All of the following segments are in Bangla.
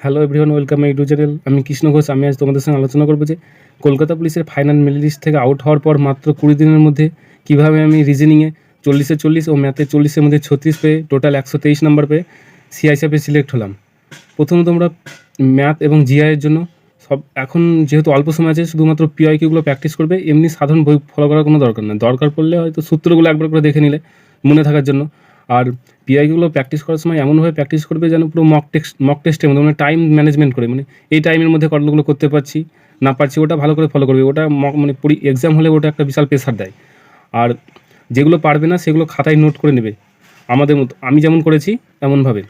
Hello everyone welcome YouTube channel আমি কৃষ্ণ ঘোষ, আমি আজ তোমাদের সঙ্গে আলোচনা করব যে কলকাতা পুলিশের ফাইনাল মেরিট থেকে আউট হওয়ার পর মাত্র কুড়ি দিনের মধ্যে কীভাবে আমি রিজনিংয়ে চল্লিশে চল্লিশ ও ম্যাথে চল্লিশের মধ্যে ছত্রিশ পেয়ে টোটাল একশো তেইশ নাম্বার পেয়ে সিআইসাপে সিলেক্ট হলাম। প্রথমত আমরা ম্যাথ এবং জিআইয়ের জন্য সব এখন যেহেতু অল্প সময় আছে, শুধুমাত্র পিআইকিউগুলো প্র্যাকটিস করবে, এমনি সাধারণ বই ফলো করার কোনো দরকার নেই। দরকার পড়লে হয়তো সূত্রগুলো একবার করে দেখে নিলে মনে থাকার জন্য। আর পিআইগুলো প্র্যাকটিস করার সময় এমনভাবে প্র্যাকটিস করবে যেন পুরো মক টেক্সট মক টেস্টের মধ্যে মানে টাইম ম্যানেজমেন্ট করে মানে এই টাইমের মধ্যে কতগুলো করতে পারছি, না পারছি, ওটা ভালো করে ফলো করবে, ওটা মক মানে পুরি এক্সাম হলে ওটা একটা বিশাল প্রেশার দেয়। আর যেগুলো পারবে না, সেগুলো খাতায় নোট করে নেবে। আমাদের মতো, আমি যেমন করেছি এমনভাবে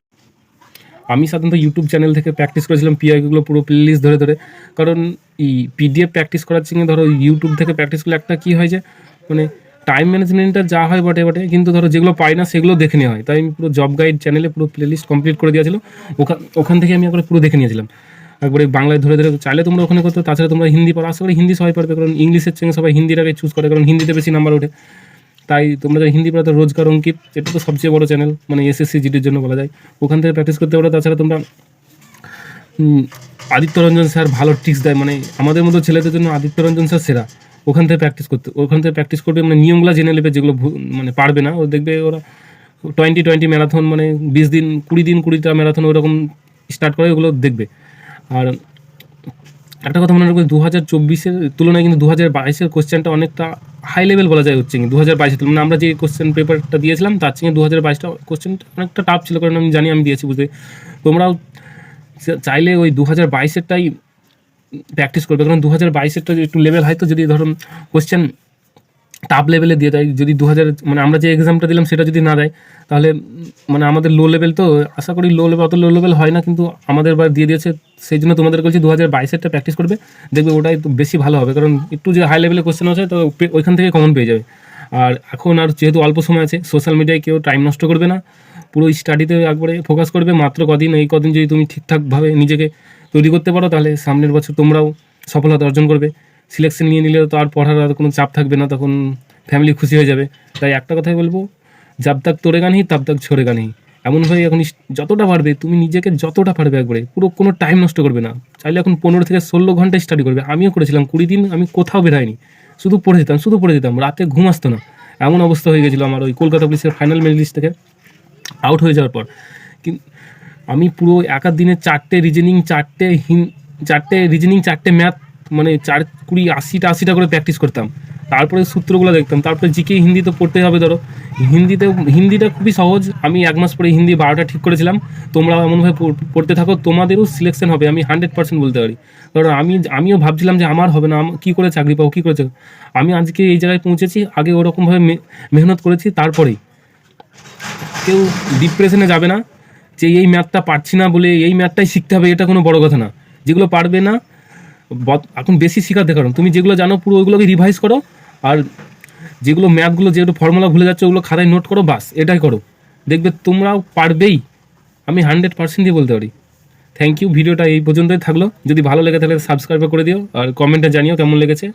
আমি সাধারণত ইউটিউব চ্যানেল থেকে প্র্যাকটিস করেছিলাম পিআইগুলো পুরো প্লেলিস্ট ধরে ধরে। কারণ এই পিডিএফ প্র্যাকটিস করার চেয়ে ধরো ইউটিউব থেকে প্র্যাকটিস করলে একটা কী হয় যে মানে টাইম ম্যানেজমেন্টটা যা হয় বটে বটে কিন্তু ধরো যেগুলো পাই না, সেগুলো দেখে নেওয়া হয়। তাই আমি পুরো জব গাইড চ্যানেলে পুরো প্লেলিস্ট কমপ্লিট করে দিয়েছিল ওখান ওখান থেকে আমি একবার পুরো দেখে নিয়েছিলাম। একবারে বাংলায় ধরে ধরে চাইলে তোমরা ওখানে করতে, তাছাড়া তোমরা হিন্দি পড়া, আশা করি হিন্দি সবাই পারবে, কারণ ইংলিশের চেয়ে সবাই হিন্দিটাকে চুজ করে, কারণ হিন্দিতে বেশি নাম্বার ওঠে। তাই তোমরা যারা হিন্দি পড়াতে রোজগার অঙ্কিত এটা তো সবচেয়ে বড় চ্যানেল মানে এসএসসি জিডির জন্য বলা যায়। ওখান থেকে প্র্যাকটিস করতে পারো, তাছাড়া তোমরা আদিত্য রঞ্জন স্যার ভালো টিক্স দেয় মানে আমাদের মতো ছেলেদের জন্য আদিত্য রঞ্জন স্যার সেরা। ওখান থেকে প্র্যাকটিস করতে ওখান থেকে প্র্যাকটিস করবে মানে নিয়মগুলো জেনে নেবে যেগুলো মানে পারবে না। ও দেখবে ওরা টোয়েন্টি টোয়েন্টি ম্যারাথন মানে বিশ দিন, কুড়ি দিন, কুড়িটা ম্যারাথন ওরকম স্টার্ট করে, ওগুলো দেখবে। আর একটা কথা মনে রাখবে দু হাজার চব্বিশের তুলনায় কিন্তু দু হাজার বাইশের কোশ্চেনটা অনেকটা হাই লেভেল বলা যায় হচ্ছে দু হাজার বাইশের তুলনায়। আমরা যে কোশ্চেন পেপারটা দিয়েছিলাম, তার চেয়ে দু হাজার বাইশটা কোশ্চেনটা অনেকটা টাফ ছিল, কারণ আমি জানি, আমি দিয়েছি বুঝতে তোমরাও চাইলে ওই দু হাজার বাইশেরটাই প্র্যাকটিস করবে। কারণ দু হাজার বাইশেরটা একটু লেভেল হয় তো যদি ধরুন কোশ্চেন টাপ লেভেলে দিয়ে দেয়, যদি দু হাজার মানে আমরা যে এক্সামটা দিলাম সেটা যদি না দেয়, তাহলে মানে আমাদের লো লেভেল তো আশা করি লো লেভেল অত লো লেভেল হয় না, কিন্তু আমাদের বার দিয়ে দিয়েছে। সেই জন্য তোমাদের বলছি দু হাজার বাইশেরটা প্র্যাকটিস করবে, দেখবে ওটাই বেশি ভালো হবে, কারণ একটু যে হাই লেভেলে কোশ্চেন আছে, তো ওইখান থেকে কমন পেয়ে যাবে। আর এখন আর যেহেতু অল্প সময় আছে সোশ্যাল মিডিয়ায় কেউ টাইম নষ্ট করবে না, পুরো স্টাডিতে একবারে ফোকাস করবে, মাত্র কদিন, এই কদিন যদি তুমি ঠিকঠাকভাবে নিজেকে তৈরি করতে পারো, তাহলে সামনের বছর তোমরাও সফলতা অর্জন করবে। সিলেকশন নিয়ে নিলেও তো আর পড়ার আর কোনো চাপ থাকবে না, তখন ফ্যামিলি খুশি হয়ে যাবে। তাই একটা কথাই বলব যাব তাক তোরে গানই, তাব তাক ছোড়ে গানই। এমনভাবে এখন যতটা পারবে, তুমি নিজেকে যতটা পারবে একবারে, পুরো কোনো টাইম নষ্ট করবে না। চাইলে এখন পনেরো থেকে ষোলো ঘণ্টা স্টাডি করবে। আমিও করেছিলাম, কুড়ি দিন আমি কোথাও বেরাইনি। শুধু পড়ে যেতাম, শুধু পড়ে যেতাম, রাতে ঘুম আসতো না। এমন অবস্থা হয়ে গেছিল আমার ওই কলকাতা পুলিশের ফাইনাল মেরিট লিস্ট থেকে। আউট হয়ে যাওয়ার পর। কিন্তু আমি পুরো একার দিনে চারটে রিজনিং চারটে হিন চারটে রিজনিং চারটে ম্যাথ মানে চার কুড়ি আশিটা আশিটা করে প্র্যাকটিস করতাম। তারপরে সূত্রগুলো দেখতাম। তারপরে জিকে হিন্দি তো পড়তে হবে ধরো। হিন্দিতে, হিন্দিটা খুবই সহজ। আমি এক মাস পরে হিন্দি বারোটা ঠিক করেছিলাম। তোমরা এমনভাবে পড়তে থাকো। তোমাদেরও সিলেকশন হবে। আমি হান্ড্রেড পার্সেন্ট বলতে পারি। কারণ আমি, আমিও ভাবছিলাম যে আমার হবে না। কী করে চাকরি পাবো, কী করে আমি আজকে এই জায়গায় পৌঁছেছি। আগে ওরকমভাবে মেহনত করেছি। তারপরেই কেউ ডিপ্রেশনে যাবে না। যে এই ম্যাথটা পারছি না বলে এই ম্যাথটাই শিখতে হবে, এটা কোনো বড় কথা না। যেগুলো পারবে না এখন বেশি শেখাতে কারণ। তুমি যেগুলো জানো পুরো ওইগুলোকে রিভাইজ করো, আর যেগুলো ম্যাথগুলো যেগুলো ফর্মুলা ভুলে যাচ্ছে, ওগুলো খাতায় নোট করো বাস এটাই করো। দেখবে তোমরাও পারবেই। আমি হান্ড্রেড পার্সেন্ট দিয়ে বলতে পারি। থ্যাংক ইউ ভিডিওটা এই পর্যন্তই থাকল। যদি ভালো লেগে তাহলে সাবস্ক্রাইব করে দিও, আর কমেন্টে জানিও কেমন লেগেছে।